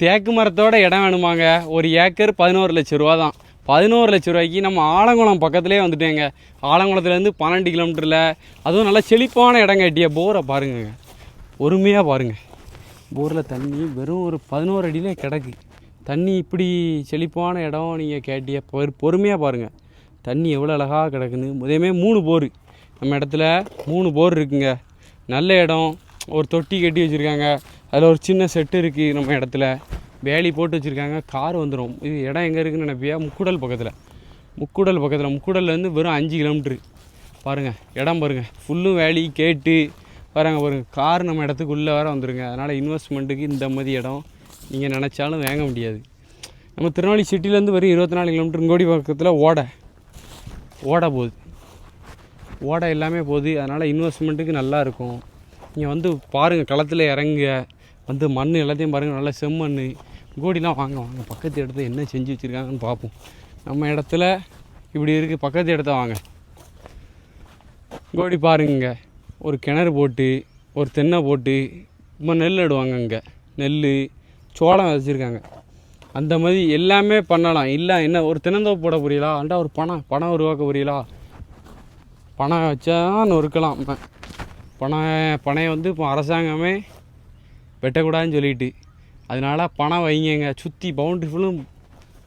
தேக்கு மரத்தோட இடம் வேணுமாங்க. ஒரு ஏக்கர் பதினோரு லட்ச ரூபா தான் பதினோரு லட்ச ரூபாய்க்கு நம்ம ஆலங்குளம் பக்கத்துலேயே வந்துட்டேங்க. ஆலங்குளத்துலேருந்து பன்னெண்டு கிலோமீட்டரில். அதுவும் நல்லா செழிப்பான இடம் கட்டிய போரை பாருங்கங்க. பொறுமையாக பாருங்கள் போரில் தண்ணி வெறும் ஒரு பதினோரு அடியிலே கிடக்கு. தண்ணி இப்படி செழிப்பான இடம் நீங்கள் கேட்டிய பொறு பொறுமையாக பாருங்கள் தண்ணி எவ்வளோ அழகாக கிடக்குன்னு. முதமே மூணு போர். நம்ம இடத்துல மூணு போர் இருக்குங்க. நல்ல இடம். ஒரு தொட்டி கட்டி வச்சுருக்காங்க. அதில் ஒரு சின்ன செட்டு இருக்குது நம்ம இடத்துல. வேலி போட்டு வச்சுருக்காங்க கார் வந்துடும் இது இடம் எங்கே இருக்குன்னு நினைப்பியா? முக்குடல் பக்கத்தில். முக்குடல் பக்கத்தில். முக்குடல்லேருந்து வெறும் அஞ்சு கிலோமீட்ரு பாருங்கள் இடம் பாருங்கள் ஃபுல்லும் வேலி கேட்டு பாருங்கள் பாருங்கள் கார் நம்ம இடத்துக்குள்ளே வர வந்துருங்க. அதனால் இன்வெஸ்ட்மெண்ட்டுக்கு இந்த மாதிரி இடம் நீங்கள் நினச்சாலும் வாங்க முடியாது. நம்ம திருநெல்வேலி சிட்டிலேருந்து வெறும் இருபத்தி நாலு கிலோமீட்டர் கோடி பக்கத்தில் ஓடை. ஓடை போகுது. ஓடை எல்லாமே போகுது. அதனால் இன்வெஸ்ட்மெண்ட்டுக்கு நல்லாயிருக்கும் நீங்கள் வந்து பாருங்கள் களத்தில் இறங்குங்க. வந்து மண் எல்லாத்தையும் பாருங்கள் நல்லா செம்மண். கோடிலாம் வாங்க வாங்க பக்கத்து இடத்துல என்ன செஞ்சு வச்சுருக்காங்கன்னு பார்ப்போம் நம்ம இடத்துல இப்படி இருக்குது பக்கத்து இடத்த வாங்க. கோடி பாருங்க ஒரு கிணறு போட்டு ஒரு தென்னை போட்டு நம்ம நெல் நடுவாங்க இங்கே நெல் சோளம் விதைச்சிருக்காங்க அந்த மாதிரி எல்லாமே பண்ணலாம். இல்லை என்ன ஒரு தென்னந்தோப்பு போட புரியலா அண்டா ஒரு பணம் பணம் உருவாக்க புரியலா பணம் வச்சா நொறுக்கலாம். ப- பணம் பணையை வந்து இப்போ அரசாங்கமே வெட்டக்கூடாதுன்னு சொல்லிட்டு. அதனால பணம் வைங்கங்க. சுற்றி பவுண்ட்ரி ஃபுல்லும்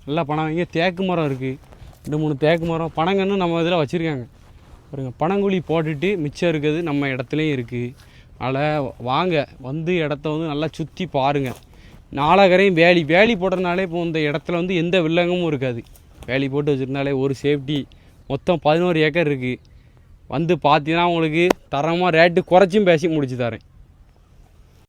நல்லா பணம் வைங்க. தேக்கு மரம் இருக்குது ரெண்டு மூணு தேக்கு மரம். பனங்கன்னு நம்ம இதில் வச்சுருக்காங்க. பாருங்க பனங்குழி போட்டுட்டு மிச்சம் இருக்கிறது நம்ம இடத்துலையும் இருக்குது அதனால் வாங்க. வந்து இடத்த வந்து நல்லா சுற்றி பாருங்கள் நாலாகரையும் வேலி. வேலி போடுறதுனாலே இப்போ இந்த இடத்துல வந்து எந்த வில்லங்கமும் இருக்காது. வேலி போட்டு வச்சுருந்தாலே ஒரு சேஃப்டி மொத்தம் பதினோரு ஏக்கர் இருக்குது வந்து பார்த்தீங்கன்னா உங்களுக்கு தரமாக ரேட்டு குறைச்சும் பேசி முடிச்சு தரேன்.